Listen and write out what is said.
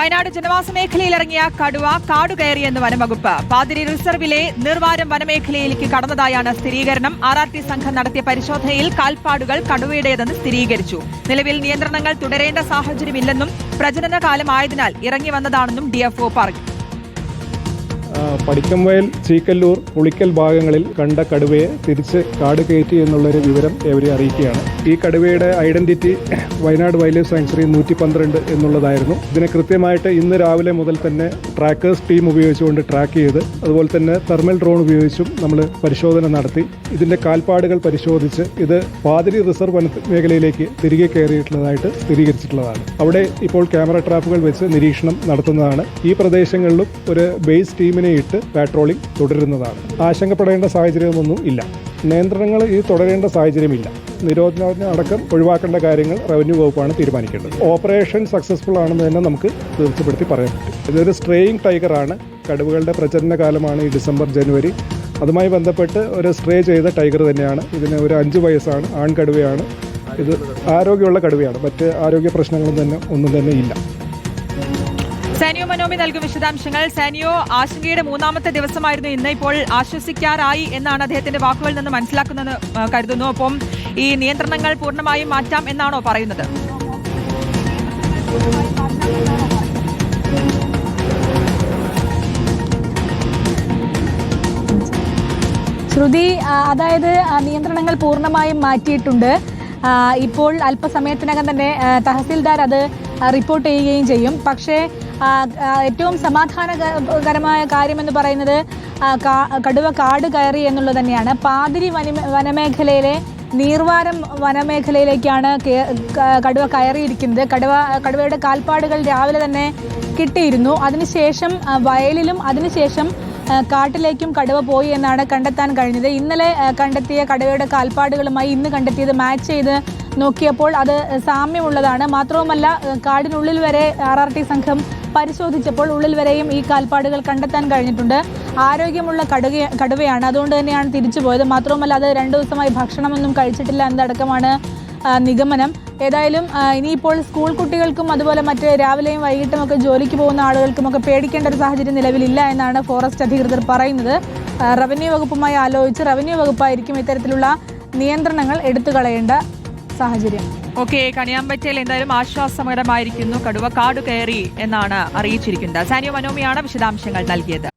വയനാട് ജനവാസ മേഖലയിൽ ഇറങ്ങിയ കടുവ കാടു കയറിയെന്ന് വനംവകുപ്പ്. പാതിരി റിസർവിലെ നിർവാരം വനമേഖലയിലേക്ക് കടന്നതായാണ് സ്ഥിരീകരണം. ആർ ആർ ടി സംഘം നടത്തിയ പരിശോധനയിൽ കാൽപ്പാടുകൾ കടുവയുടേതെന്ന് സ്ഥിരീകരിച്ചു. നിലവിൽ നിയന്ത്രണങ്ങൾ തുടരേണ്ട സാഹചര്യമില്ലെന്നും പ്രജനന കാലമായതിനാൽ ഇറങ്ങി വന്നതാണെന്നും ഡിഎഫ്ഒ പറഞ്ഞു. പടിക്കംവയൽ ചീക്കല്ലൂർ പുളിക്കൽ ഭാഗങ്ങളിൽ കണ്ട കടുവയെ തിരിച്ച് കാട് കയറ്റി എന്നുള്ളൊരു വിവരം ഇവരെ അറിയിക്കുകയാണ്. ഈ കടുവയുടെ identity Wayanad wild life sanctuary നൂറ്റി പന്ത്രണ്ട് എന്നുള്ളതായിരുന്നു. ഇതിനെ കൃത്യമായിട്ട് ഇന്ന് രാവിലെ മുതൽ തന്നെ ട്രാക്കേഴ്സ് ടീം ഉപയോഗിച്ചുകൊണ്ട് ട്രാക്ക് ചെയ്ത് അതുപോലെ തന്നെ തെർമൽ ഡ്രോൺ ഉപയോഗിച്ചും നമ്മൾ പരിശോധന നടത്തി. ഇതിന്റെ കാൽപ്പാടുകൾ പരിശോധിച്ച് ഇത് പാതിരി റിസർവ് വന മേഖലയിലേക്ക് തിരികെ കയറിയിട്ടുള്ളതായിട്ട് സ്ഥിരീകരിച്ചിട്ടുള്ളതാണ്. അവിടെ ഇപ്പോൾ ക്യാമറ ട്രാപ്പുകൾ വെച്ച് നിരീക്ഷണം നടത്തുന്നതാണ്. ഈ പ്രദേശങ്ങളിലും ഒരു ബേസ് ടീമിനെ ഇട്ട് പാട്രോളിംഗ് തുടരുന്നതാണ്. ആശങ്കപ്പെടേണ്ട സാഹചര്യമൊന്നും ഇല്ല. നിയന്ത്രണങ്ങൾ ഇത് തുടരേണ്ട സാഹചര്യമില്ല. നിരോധനാജ്ഞ അടക്കം ഒഴിവാക്കേണ്ട കാര്യങ്ങൾ റവന്യൂ വകുപ്പാണ് തീരുമാനിക്കേണ്ടത്. ഓപ്പറേഷൻ സക്സസ്ഫുൾ ആണെന്ന് തന്നെ നമുക്ക് തീർച്ചപ്പെടുത്തി പറയാൻ പറ്റും. ഇതൊരു സ്ട്രേയിങ് ടൈഗറാണ് കടുവകളുടെ പ്രചരണ കാലമാണ് ഈ ഡിസംബർ ജനുവരി. അതുമായി ബന്ധപ്പെട്ട് ഒരു സ്ട്രേ ചെയ്ത ടൈഗർ തന്നെയാണ്. ഇതിന് ഒരു അഞ്ച് വയസ്സാണ്. ആൺകടുവയാണ് ഇത് ആരോഗ്യമുള്ള കടുവയാണ്. മറ്റ് ആരോഗ്യ പ്രശ്നങ്ങളും തന്നെ ഒന്നും തന്നെ ഇല്ല. സാനിയോ മനോമി നൽകും വിശദാംശങ്ങൾ. സാനിയോ ആശങ്കയുടെ മൂന്നാമത്തെ ദിവസമായിരുന്നു ഇന്ന്. ഇപ്പോൾ ആശ്വസിക്കാറായി എന്നാണ് അദ്ദേഹത്തിന്റെ വാക്കുകളിൽ നിന്ന് മനസ്സിലാക്കുന്നത് കരുതുന്നു. ഒപ്പം ഈ നിയന്ത്രണങ്ങൾ പൂർണമായും മാറ്റാം എന്നാണോ പറയുന്നത്? ശ്രുതി അതായത് നിയന്ത്രണങ്ങൾ പൂർണമായും മാറ്റിയിട്ടുണ്ട്. ഇപ്പോൾ അല്പസമയത്തിനകം തന്നെ തഹസിൽദാർ അത് റിപ്പോർട്ട് ചെയ്യുകയും ചെയ്യും. പക്ഷേ ഏറ്റവും സമാധാനകരമായ കാര്യമെന്ന് പറയുന്നത് കടുവ കാട് കയറി എന്നുള്ളത് തന്നെയാണ്. പാതിരി വന വനമേഖലയിലെ നീർവാരം വനമേഖലയിലേക്കാണ് കടുവ കയറിയിരിക്കുന്നത്. കടുവ കടുവയുടെ കാൽപ്പാടുകൾ രാവിലെ തന്നെ കിട്ടിയിരുന്നു. അതിനുശേഷം വയലിലും അതിനുശേഷം കാട്ടിലേക്കും കടുവ പോയി എന്നാണ് കണ്ടെത്താൻ കഴിഞ്ഞത്. ഇന്നലെ കണ്ടെത്തിയ കടുവയുടെ കാൽപ്പാടുകളുമായി ഇന്ന് കണ്ടെത്തിയത് മാച്ച് ചെയ്ത് നോക്കിയപ്പോൾ അത് സാമ്യമുള്ളതാണ്. മാത്രവുമല്ല കാടിനുള്ളിൽ വരെ ആർ ആർ ടി സംഘം പരിശോധിച്ചപ്പോൾ ഉള്ളിൽ വരെയും ഈ കാൽപ്പാടുകൾ കണ്ടെത്താൻ കഴിഞ്ഞിട്ടുണ്ട്. ആരോഗ്യമുള്ള കടുക കടുവയാണ്. അതുകൊണ്ട് തന്നെയാണ് തിരിച്ചു പോയത്. മാത്രവുമല്ല അത് രണ്ടു ദിവസമായി ഭക്ഷണമൊന്നും കഴിച്ചിട്ടില്ല എന്നതടക്കമാണ് ആ, നിഗമനം. ഏതായാലും ഇനിയിപ്പോൾ സ്കൂൾ കുട്ടികൾക്കും അതുപോലെ മറ്റ് രാവിലെയും വൈകിട്ടും ഒക്കെ ജോലിക്ക് പോകുന്ന ആളുകൾക്കുമൊക്കെ പേടിക്കേണ്ട ഒരു സാഹചര്യം നിലവിലില്ല എന്നാണ് ഫോറസ്റ്റ് അധികൃതർ പറയുന്നത്. റവന്യൂ വകുപ്പുമായി ആലോചിച്ച് റവന്യൂ വകുപ്പായിരിക്കും ഇത്തരത്തിലുള്ള നിയന്ത്രണങ്ങൾ എടുത്തു കളയേണ്ട സാഹചര്യം. ഓക്കെ കണിയാമ്പറ്റയിൽ എന്തായാലും ആശ്വാസകരമായിരിക്കുന്നു കടുവ കാട് കയറി എന്നാണ് അറിയിച്ചിരിക്കുന്നത്. സാനിയോ മനോമിയാണ് വിശദാംശങ്ങൾ നൽകിയത്.